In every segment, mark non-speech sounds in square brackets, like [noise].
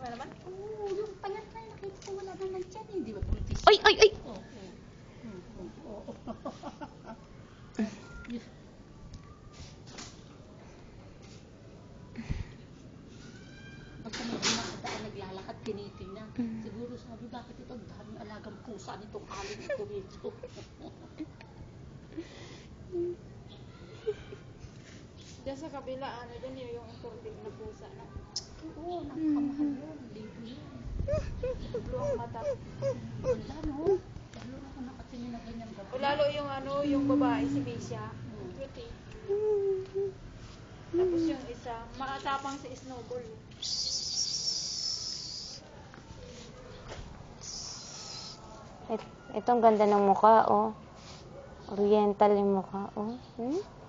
ba naman? Oo, yung payat na nakita ko wala naman dyan eh. Di ba politis? Ay, ay, ay! Oo, oo. Oo, oo. Pagka may dumadaan, naglalakad, tinitingnan. Mm. Siguro sabi, bakit ito? Ang daming alagang pusa nitong aling ito rito. Diyan sa kabila, ano dyan yun, yung imported na pusa. No? Oo, nakamahal yun. Libre yun. Blue ang mata. Wala, no? Lalo na kung nakatingin na ganyan gabi. O lalo yung ano, yung babae, si. Cute eh. Tapos yung isa, maatapang si Snowball. Et, itong ganda ng mukha, oh. Oriental yung mukha, oh. Hmm?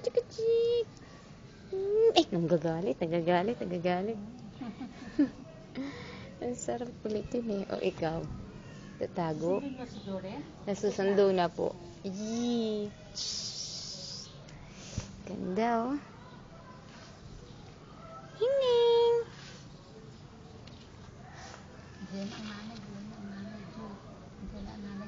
Chika, chik. Hmm, Eh, nanggagalit, nagagalit, nagagalit. [laughs] Ang sarap ulitin eh. O ikaw, tatago. Nasusundo na po. Yee. Ganda oh. vướng ăn má này vướng ăn má này thôi. Thế là ăn má này